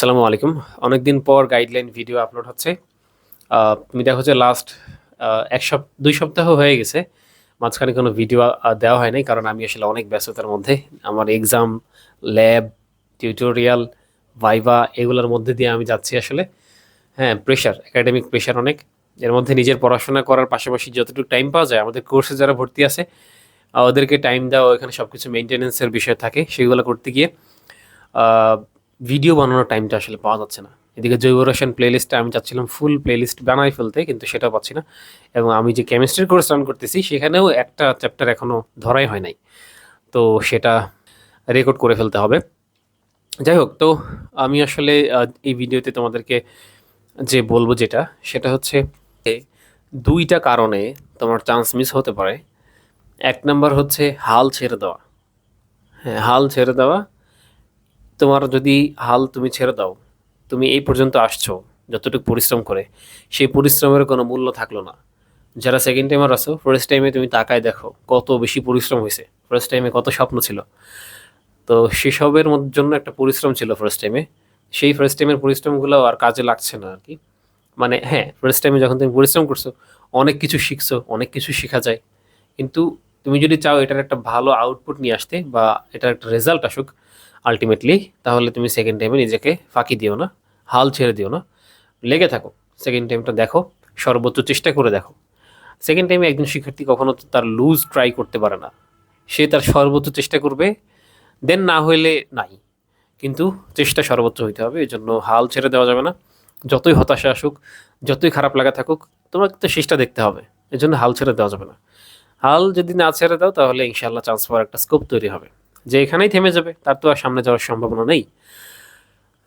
আসসালামু আলাইকুম। অনেকদিন পর গাইডলাইন ভিডিও আপলোড হচ্ছে। তুমি দেখো যে লাস্ট এক সপ্তাহ দুই সপ্তাহ হয়ে গেছে। মাঝখানে কোনো ভিডিও দেওয়া হয় নাই কারণ আমি আসলে অনেক ব্যস্ততার মধ্যে। আমার এক্সাম ল্যাব টিউটোরিয়াল ভাইভা এগুলোর মধ্যে দিয়ে আমি যাচ্ছি আসলে। হ্যাঁ প্রেশার একাডেমিক প্রেশার অনেক। এর মধ্যে নিজের পড়াশোনা করার পাশাপাশি যতটুকু টাইম পাওয়া যায়, আমাদের কোর্সে যারা ভর্তি আছে ওদেরকে টাইম দেওয়া এখানে সব কিছু মেনটেনেন্সের বিষয় থাকে, সেগুলো করতে গিয়ে ভিডিও বানানোর টাইমটা আসলে পাওয়া যাচ্ছে না। এদিকে জৈব রসায়ন প্লেলিস্টে আমি চাচ্ছিলাম ফুল প্লেলিস্ট বানাই ফেলতে, কিন্তু সেটা পাচ্ছি না। এবং আমি যে কেমিস্ট্রির কোর্স রান করতেছি, সেখানেও একটা চ্যাপ্টার এখনও ধরাই হয় নাই। তো সেটা রেকর্ড করে ফেলতে হবে। যাই হোক, তো আমি আসলে এই ভিডিওতে তোমাদেরকে যে বলব যেটা, সেটা হচ্ছে দুইটা কারণে তোমার চান্স মিস হতে পারে। এক নম্বর হচ্ছে হাল ছেড়ে দেওয়া। হ্যাঁ হাল ছেড়ে দেওয়া তোমার যদি হাল তুমি ছেড়ে দাও, তুমি এই পর্যন্ত আসছো যতটুকু পরিশ্রম করে, সেই পরিশ্রমের কোনো মূল্য থাকল না। যারা সেকেন্ড টাইমার আসো ফার্স্ট টাইমে তুমি তাকায় দেখো কত বেশি পরিশ্রম হয়েছে ফার্স্ট টাইমে কত স্বপ্ন ছিল। তো সেসবের জন্য একটা পরিশ্রম ছিল ফার্স্ট টাইমে সেই ফার্স্ট টাইমের পরিশ্রমগুলো আর কাজে লাগছে না আর কি মানে হ্যাঁ ফার্স্ট টাইমে যখন তুমি পরিশ্রম করছ, অনেক কিছু শিখছো, অনেক কিছু শেখা যায়। কিন্তু তুমি যদি চাও এটার একটা ভালো আউটপুট নিয়ে আসতে বা এটার একটা রেজাল্ট আসুক আলটিমেটলি তাহলে তুমি সেকেন্ড টাইমে নিজেকে ফাঁকি দিও না, হাল ছেড়ে দিও না। লেগে থাকো সেকেন্ড টাইমটা দেখো, সর্বোচ্চ চেষ্টা করে দেখো। সেকেন্ড টাইমে একজন শিক্ষার্থী কখনো তার লুজ ট্রাই করতে পারে না। সে তার সর্বোচ্চ চেষ্টা করবে দেন না হইলে নাই। কিন্তু চেষ্টা সর্বোচ্চ হইতে হবে এই জন্য হাল ছেড়ে দেওয়া যাবে না। যতই হতাশা আসুক, যতই খারাপ লাগা থাকুক, তোমাকে তো শেষটা দেখতে হবে এই জন্য হাল ছেড়ে দেওয়া যাবে না। হাল যদি না ছেড়ে দাও, তাহলে ইনশাল্লাহ চান্স পাওয়ার একটা স্কোপ তৈরি হবে। যে এখানেই থেমে যাবে, তার তো আর সামনে যাওয়ার সম্ভাবনা নেই।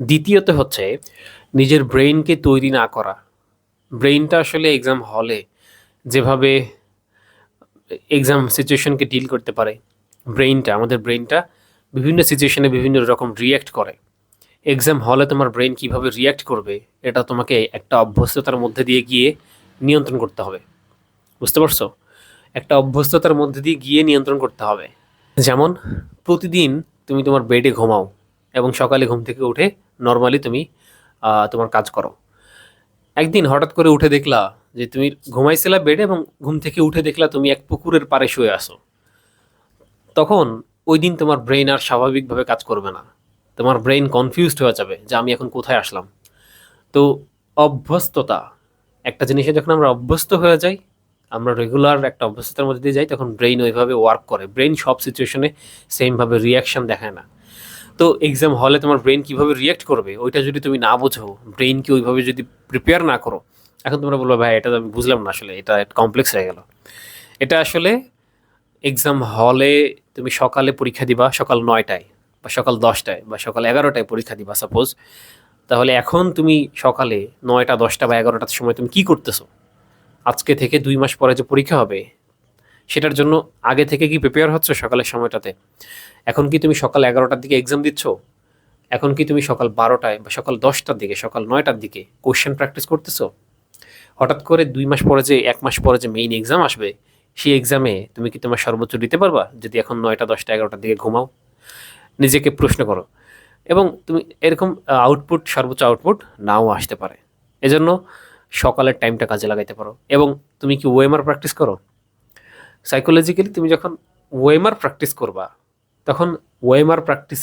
দ্বিতীয়ত হচ্ছে, নিজের ব্রেইনকে তৈরি না করা। ব্রেইনটা আসলে এক্সাম হলে যেভাবে এক্সাম সিচুয়েশনকে ডিল করতে পারে, ব্রেইনটা, আমাদের ব্রেইনটা বিভিন্ন সিচুয়েশনে বিভিন্ন রকম রিয়্যাক্ট করে। এক্সাম হলে তোমার ব্রেইন কীভাবে রিয়্যাক্ট করবে, এটা তোমাকে একটা অভ্যস্ততার মধ্যে দিয়ে গিয়ে নিয়ন্ত্রণ করতে হবে। বুঝতে পারছ? একটা অভ্যস্ততার মধ্যে দিয়ে গিয়ে নিয়ন্ত্রণ করতে হবে। যেমন, প্রতিদিন তুমি তোমার বেডে ঘুমাও এবং সকালে ঘুম থেকে উঠে নর্মালি তুমি তোমার কাজ করো। একদিন হঠাৎ করে উঠে দেখলা যে তুমি ঘুমাইছিলা বেডে এবং ঘুম থেকে উঠে দেখলা তুমি এক পুকুরের পাড়ে শুয়ে আসো তখন ওই দিন তোমার ব্রেন আর স্বাভাবিকভাবে কাজ করবে না। তোমার ব্রেন কনফিউজড হয়ে যাবে যে আমি এখন কোথায় আসলাম। তো অভ্যস্ততা, একটা জিনিসে যখন আমরা অভ্যস্ত হয়ে যাই আমরা রেগুলার একটা অভ্যস্ততার মধ্যে দিয়ে যাই, তখন ব্রেইন ওইভাবে ওয়ার্ক করে। ব্রেইন সব সিচুয়েশনে সেমভাবে রিয়াকশন দেখায় না। তো এক্সাম হলে তোমার ব্রেন কীভাবে রিয়াক্ট করবে, ওইটা যদি তুমি না বোঝো ব্রেইনকে ওইভাবে যদি প্রিপেয়ার না করো, এখন তোমরা বলব, ভাই, এটা তো আমি বুঝলাম না আসলে, এটা কমপ্লেক্স হয়ে গেল। এটা আসলে এক্সাম হলে তুমি সকালে পরীক্ষা দিবা, সকাল নয়টায়, বা সকাল দশটায়, বা সকাল এগারোটায় পরীক্ষা দিবা সাপোজ তাহলে এখন তুমি সকালে নয়টা, দশটা বা এগারোটার সময় তুমি কী করতেছো? আজকে থেকে দুই মাস পরে যে পরীক্ষা হবে, সেটার জন্য আগে থেকে কি প্রিপেয়ার হচ্ছে সকালের সময়টাতে? এখন কি তুমি সকাল এগারোটার দিকে এক্সাম দিচ্ছ? এখন কি তুমি সকাল বারোটায় বা সকাল দশটার দিকে, সকাল নয়টার দিকে কোশ্চেন প্র্যাকটিস করতেছো? হঠাৎ করে দুই মাস পরে যে, এক মাস পরে যে মেইন এক্সাম আসবে, সেই এক্সামে তুমি কি তোমার সর্বোচ্চ দিতে পারবা? যদি এখন নয়টা, দশটা, এগারোটার দিকে ঘুমাও, নিজেকে প্রশ্ন করো। এবং তুমি এরকম আউটপুট সর্বোচ্চ আউটপুট নাও আসতে পারে। এজন্য সকালের টাইমটা কাজে লাগাইতে পারো। এবং তুমি কি ওয়েমার প্র্যাকটিস করো? সাইকোলজিক্যালি তুমি যখন ওয়েমার প্র্যাকটিস করবা, তখন ওয়েমার প্র্যাকটিস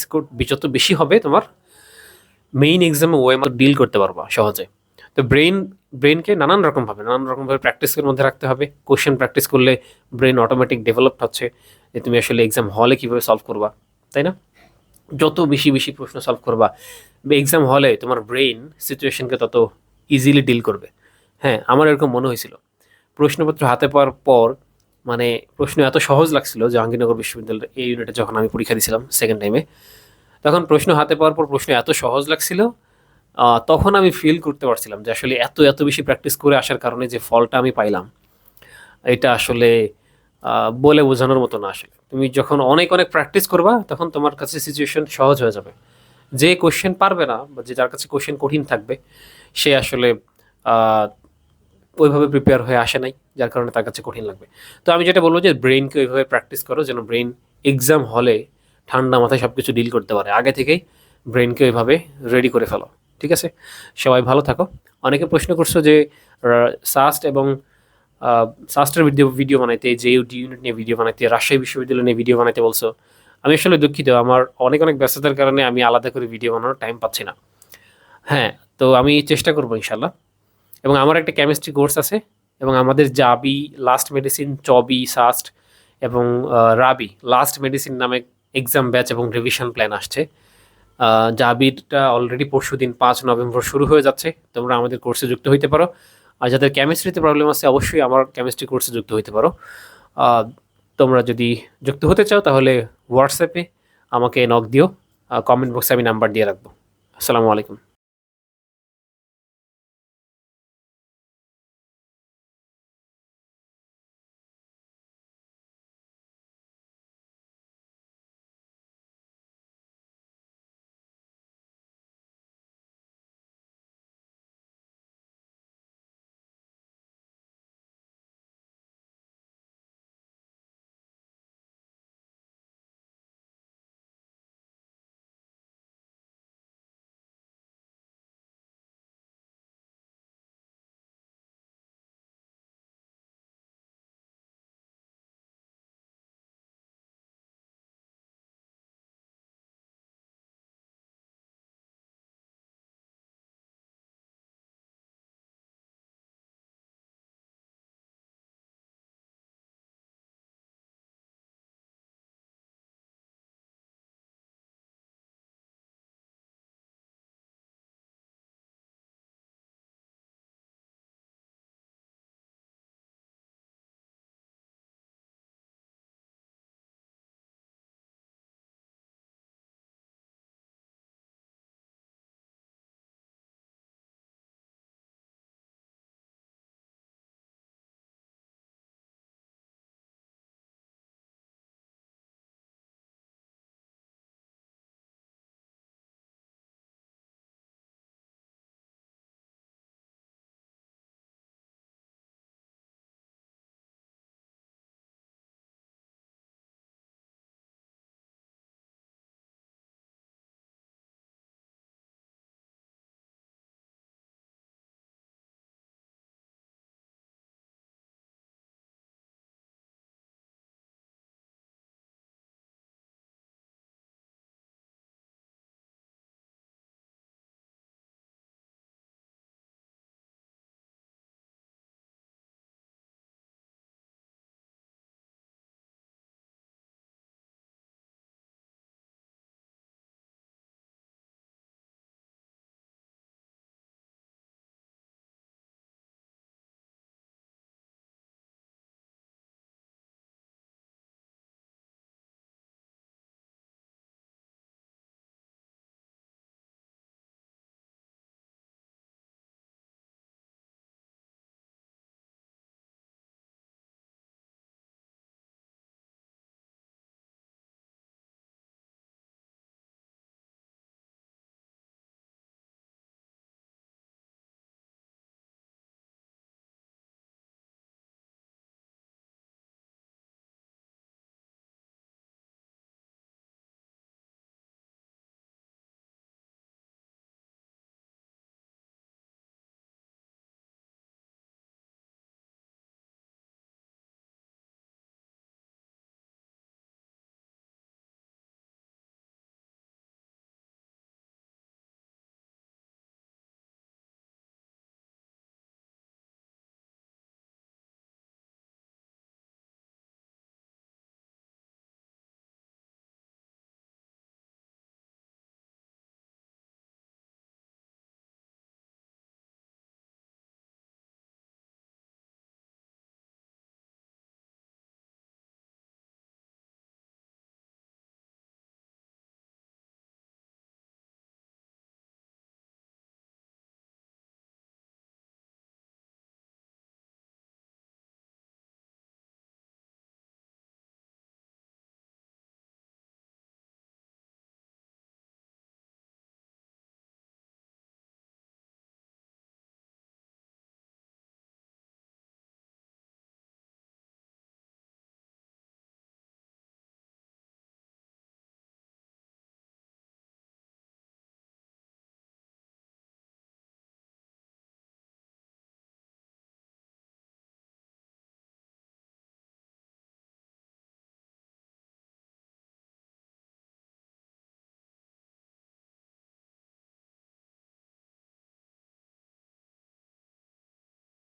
যত বেশি হবে তোমার মেইন এক্সামে ওয়েমার ডিল করতে পারবা সহজে। তো ব্রেইন ব্রেনকে নানান রকমভাবে নানান রকমভাবে প্র্যাকটিসের মধ্যে রাখতে হবে। কোশ্চেন প্র্যাকটিস করলে ব্রেন অটোমেটিক ডেভেলপড হচ্ছে যে তুমি আসলে এক্সাম হলে কীভাবে সলভ করবা, তাই না? যত বেশি বেশি প্রশ্ন সলভ করবা এক্সাম হলে তোমার ব্রেইন সিচুয়েশনকে তত ইজিলি ডিল করবে। হ্যাঁ আমার এরকম মনে হয়েছিল। প্রশ্নপত্র হাতে পাওয়ার পর মানে প্রশ্ন এত সহজ লাগছিল জাহাঙ্গীরনগর বিশ্ববিদ্যালয়ের এই ইউনিটে যখন আমি পরীক্ষা দিয়েছিলাম সেকেন্ড টাইমে তখন প্রশ্ন হাতে পাওয়ার পর প্রশ্ন এত সহজ লাগছিল তখন আমি ফিল করতে পারছিলাম যে আসলে এত এত বেশি প্র্যাকটিস করে আসার কারণে যে ফলটা আমি পাইলাম, এটা আসলে বলে বোঝানোর মতো না আসলে। তুমি যখন অনেক অনেক প্র্যাকটিস করবা, তখন তোমার কাছে সিচুয়েশন সহজ হয়ে যাবে। যে কোশ্চেন পারবে না বা যে যার কাছে কোশ্চেন কঠিন থাকবে, সে আসলে ওইভাবে প্রিপেয়ার হয়ে আসে নাই, যার কারণে তার কাছে কঠিন লাগবে। তো আমি যেটা বলব যে ব্রেনকে ওইভাবে প্র্যাকটিস করো যেন ব্রেন এক্সাম হলে ঠান্ডা মাথায় সব কিছু ডিল করতে পারে। আগে থেকেই ব্রেনকে ওইভাবে রেডি করে ফেলো, ঠিক আছে? সবাই ভালো থাকো। অনেকে প্রশ্ন করছ যে সাস্ট এবং সাস্টের ভিডিও ভিডিও বানাইতে, যে ইউনিট নিয়ে ভিডিও বানাইতে, রাজশাহী বিশ্ববিদ্যালয় নিয়ে ভিডিও বানাইতে বলছো, আমি আসলে দুঃখিত। আমার অনেক অনেক ব্যস্ততার কারণে আমি আলাদা করে ভিডিও বানানোর টাইম পাচ্ছি না। হ্যাঁ তো আমি চেষ্টা করব ইনশাল্লাহ এবং আমার একটা কেমিস্ট্রি কোর্স আছে এবং আমাদের জাবি লাস্ট মেডিসিন চবি সাস্ট এবং রাবি লাস্ট মেডিসিন নামে এক্সাম ব্যাচ এবং রিভিশন প্ল্যান আসছে। জাবিরটা অলরেডি পরশু দিন পাঁচ নভেম্বর শুরু হয়ে যাচ্ছে। তোমরা আমাদের কোর্সে যুক্ত হইতে পারো। আর যাদের কেমিস্ট্রিতে প্রবলেম আছে, অবশ্যই আমার কেমিস্ট্রি কোর্সে যুক্ত হইতে পারো। তোমরা যদি যুক্ত হতে চাও, তাহলে হোয়াটসঅ্যাপে আমাকে নক দিও। কমেন্ট বক্সে আমি নাম্বার দিয়ে রাখব। আসসালামু আলাইকুম।